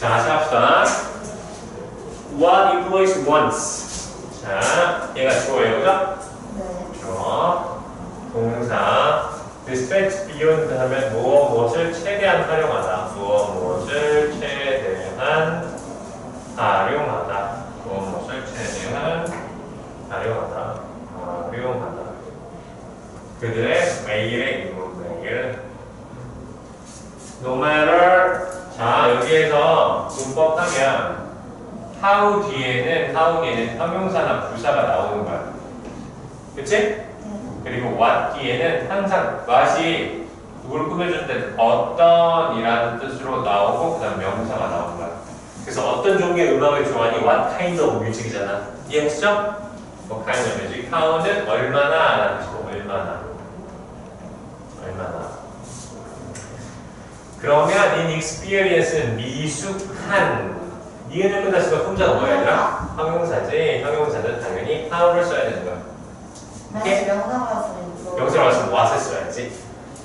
자, 다시 합시다. What employees wants. 자, 얘가 주어예요, 그죠? 네. 주어. 동사. Dispatch beyond 하면 무엇 무엇을 최대한 활용하다. 무엇 무엇을 최대한 활용하다. 무엇 무엇을 최대한 활용하다. 활용하다. 그들의 매일의 임무, 매일. No matter. 자, 여기에서 문법 하면 how 뒤에는 how 뒤에는 형용사나 부사가 나오는 거야. 그치? 네. 그리고 what 뒤에는 항상 what이 누굴 꾸며주는데 어떤 이라는 뜻으로 나오고 그 다음 명사가 나오는 거야. 그래서 어떤 종류의 음악을 좋아하니 what kind of music이잖아. 이해했죠? 뭐 kind of music. how는 얼마나 라는 뜻이고 얼마나. 얼마나. 그러면 in experience는 미숙한 니은을 끝났으면 혼자가 뭐야 얘들아? 형용사지. 형용사는 당연히 how를 써야 되는 거야. 네. 명사로 왔으면 what을 써야지.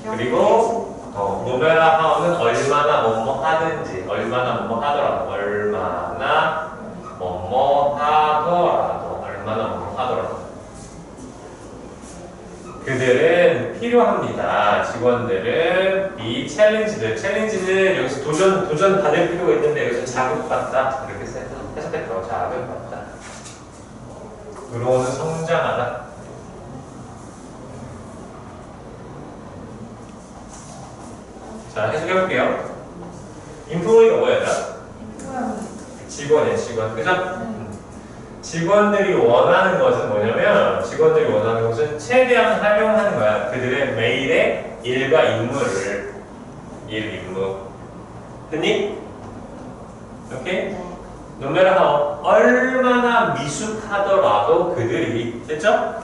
그리고 어, 노베라 하우는 얼마나 뭐뭐 하든지 얼마나 뭐뭐 하더라도 얼마나 뭐뭐 하더라도 얼마나 뭐뭐 하더라도 그들은 필요합니다. 직원들은 이 챌린지들 챌린지는 여기서 도전 도전 받을 필요가 있는데 여기서 자극받다 이렇게 해석- 해석했죠. 자극받다. 들어오는 성장하다. 자 해석해볼게요. 인플로이가 뭐였다? 직원이에요, 직원. 그죠? 음. 직원들이 원하는 것은 뭐냐면, 직원들이 원하는 것은 최대한 활용하는 거야. 그들의 매일의 일과 임무를. 일, 임무. 됐니? 오케이? 네. 노메라 하우 얼마나 미숙하더라도 그들이 됐죠?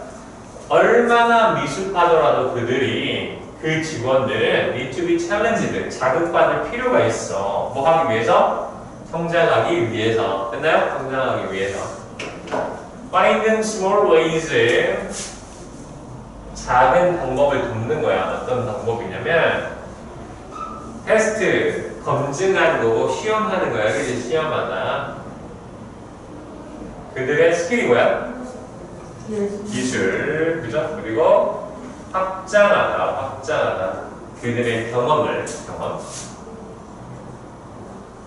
얼마나 미숙하더라도 그들이 그 직원들은 need to be challenged 자극받을 필요가 있어 뭐 하기 위해서? 성장하기 위해서 됐나요? 성장하기 위해서 finding small ways 작은 방법을 돕는 거야. 어떤 방법이냐면 테스트 검증하는 거고 시험하는 거야. 그지? 시험하다. 그들의 스킬이 뭐야? 기술. 그죠? 그리고 확장하다 확장하다. 그들의 경험을 경험.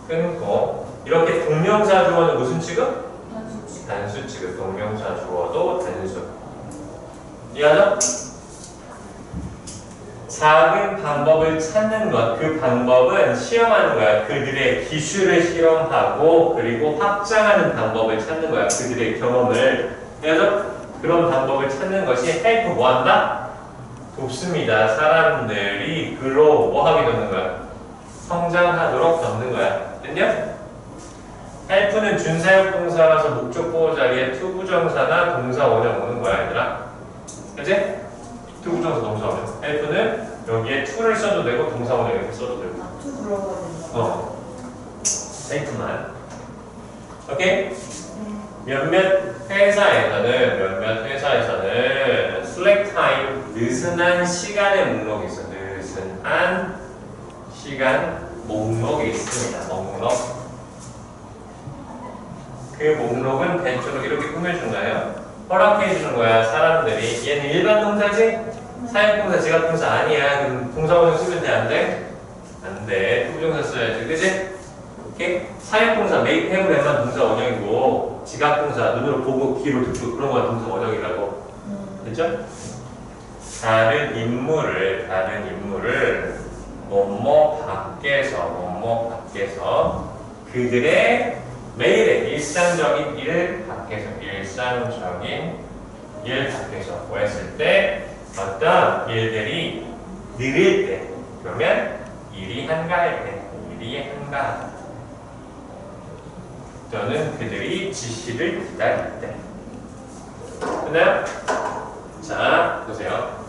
끊고. 이렇게 동명사 주어는 무슨 취급? 단수 취급 동명사 주어도 단수 이해하죠? 작은 방법을 찾는 것, 그 방법은 시험하는 거야. 그들의 기술을 실험하고 그리고 확장하는 방법을 찾는 거야. 그들의 경험을. 그래서 그런 방법을 찾는 것이 헬프 뭐 한다? 돕습니다. 사람들이 글로 뭐 하게 돕는 거야? 성장하도록 돕는 거야. 됐냐? 헬프는 준사역 동사라서 목적 보호 자리에 투부정사나 동사 원형 오는 거야, 얘들아. 그치? 투부정사 동사 원형. 헬프는 여기에 to를 써도 되고 동사 원형 이렇게 써도 되고. 투 들어가야 된다. 어. 헬프만. 오케이? 네. 몇몇 회사에서는 몇몇 회사에서는 slack time 느슨한 시간의 목록이 있어. 느슨한 시간 목록이 있습니다. 목록. 그 목록은 대충 이렇게 꾸며준 거예요. 허락해 주는 거야. 사람들이 얘는 일반 동사지? 사역동사, 지각동사 아니야. 그럼 동사원형 쓰면 돼? 안 돼? 안 돼. 부정사 써야지. 그지? 오케이? 사역동사, 메이크 해브랜만 동사 원형이고 지각동사, 눈으로 보고 귀로 듣고 그런 거야 동사 원형이라고. 음. 됐죠? 다른 인물을 다른 인물을 뭐뭐 밖에서 뭐뭐 밖에서 그들의 매일의 일상적인 일 밖에서 일상적인 일 밖에서 뭐 했을 때 어떤 일들이 느릴 때 그러면 일이 한가할 때 일이 한가하다 또는 그들이 지시를 기다릴 때 됐나요? 자, 보세요.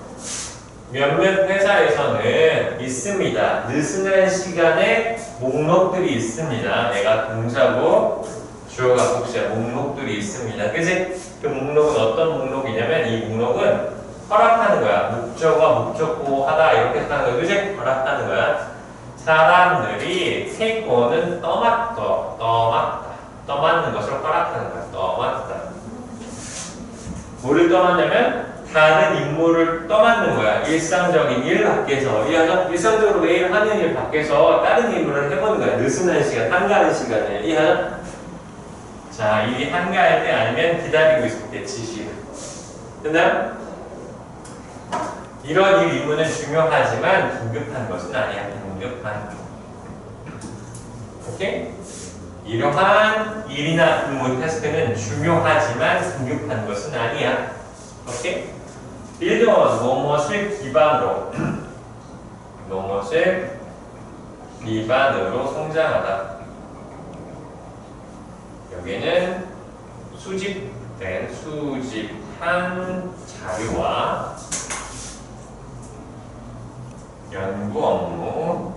몇몇 회사에서는 있습니다. 느슨한 시간에 목록들이 있습니다. 내가 동사고 주어가 복수야. 목록들이 있습니다. 그지? 그 목록은 어떤 목록이냐면 이 목록은 허락하는 거야. 목적어, 목적고 하다 이렇게 하는 거야. 그지? 허락하는 거야. 사람들이 태권은 떠맡다, 떠맡다, 떠맡는 것을 허락하는 거야. 떠맡다. 뭐를 떠맡냐면 다른 임무를 떠맡는 거야. 일상적인 일 밖에서 이해하죠? 일상적으로 매일 하는 일 밖에서 다른 임무를 해보는 거야. 느슨한 시간, 한가한 시간에 이해하죠? 자, 일이 한가할 때 아니면 기다리고 있을 때 지시. 됐나요? 이런 일 임무는 중요하지만 긴급한 것은 아니야. 긴급한. 오케이? 이러한 일이나 임무 태스크는 중요하지만 긴급한 것은 아니야. 오케이? 빌드원 무엇을 기반으로 무엇을 기반으로 성장하다. 여기는 수집된 수집한 자료와 연구 업무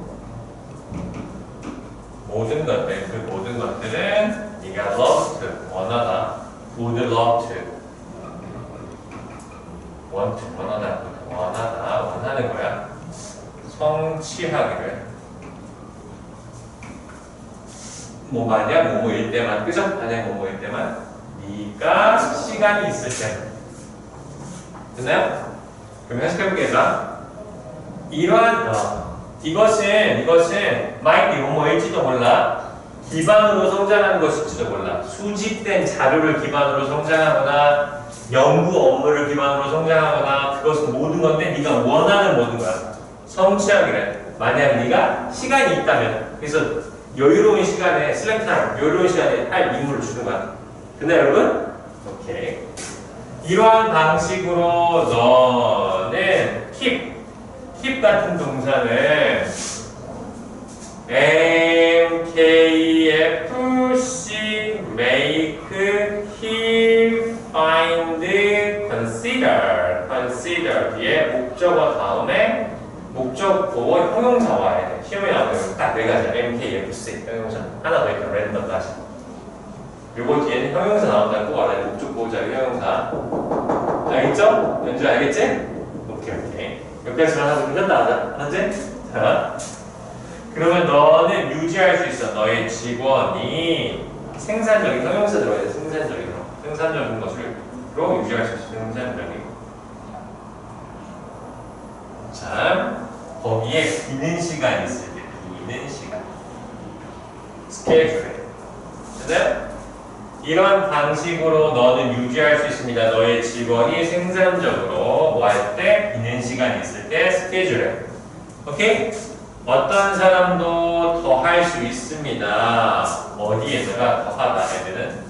모든 것들 그 모든 것들은 네가 love to 원하다 would love want 원하다 원하다 원하는 거야? 성취하기를. 뭐 만약 뭐뭐일 때만. 그죠? 만약 뭐뭐일 때만. 네가 시간이 있을 때. 됐나요? 그럼 얘들아 이러한 어, 이것은 이것은 마이크 뭐뭐일지도 몰라. 기반으로 성장하는 것일지도 몰라. 수집된 자료를 기반으로 성장하거나 연구 업무를 기반으로 성장하거나 그것은 모든 건데 네가 원하는 모든 거야. 성취하기를 만약 네가 시간이 있다면 그래서 여유로운 시간에 슬랙 타임 여유로운 시간에 할 임무를 주는 거야. 근데 여러분 오케이. 이러한 방식으로 너는 keep keep 같은 동사는 M, 목적어 다음에 목적어 형용사와 해야 돼. 시험에 나오는 딱네 가지 M, K, F, C 형용사 하나 더 있다 랜덤까지. 요거 뒤에는 형용사 나온다고 꼭 알아야 자리 형용사. 알겠죠? 연주 알겠지? 오케이 오케이. 여기까지만 하고 끝났다 하자. 알았지? 자. 그러면 너는 유지할 수 있어. 너의 직원이 생산적인 형용사 들어야 돼. 생산적인 거. 생산적인 것으로 유지할 수 있어. 생산적인. 자, 거기에 비는 시간 있을 때 비는 시간. 스케줄에. 됐나요? 이런 방식으로 너는 유지할 수 있습니다. 너의 직원이 생산적으로 뭐 할 때 비는 시간이 있을 때 스케줄에. 오케이? 어떤 사람도 더 할 수 있습니다. 어디에다가 더 하다 애들은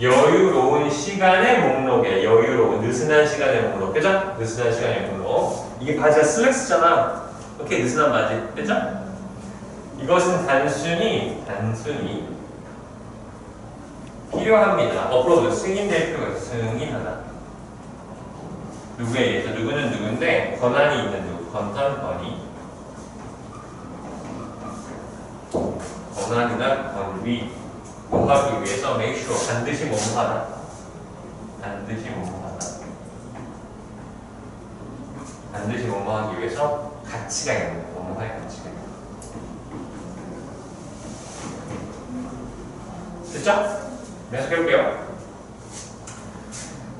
여유로운 시간의 목록에 여유로운 느슨한 시간의 목록. 그죠? 느슨한 시간의 목록. 이게 바지가 슬랙스잖아. 오케이 느슨한 바지. 그죠? 이것은 단순히 단순히 필요합니다. 어플로드 승인될 필요가 있어 승인하다. 누구에 의해서? 누구는 누군데? 권한이 있는 누구? 권한권이 권한이나 권위 뭐 하기 위해서 make sure 반드시 뭐뭐하다 반드시 뭐뭐하다 반드시 뭐뭐하기 위해서 가치가 있는 거 뭐뭐할 가치가 있는 거 됐죠? 계속해볼게요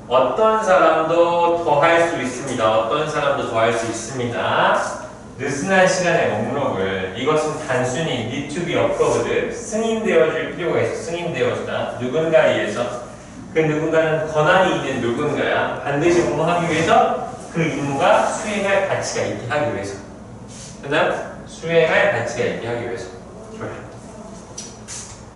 어떤 사람도 더할 수 있습니다. 어떤 사람도 더할 수 있습니다. 느슨한 시간의 목록을 이것은 단순히 need to be approved 승인되어질 필요가 있어. 승인되어지다 누군가에 의해서. 그 누군가는 권한이 있는 누군가야 반드시 공부하기 위해서 그 임무가 수행할 가치가 있게 하기 위해서. 그다음 수행할 가치가 있게 하기 위해서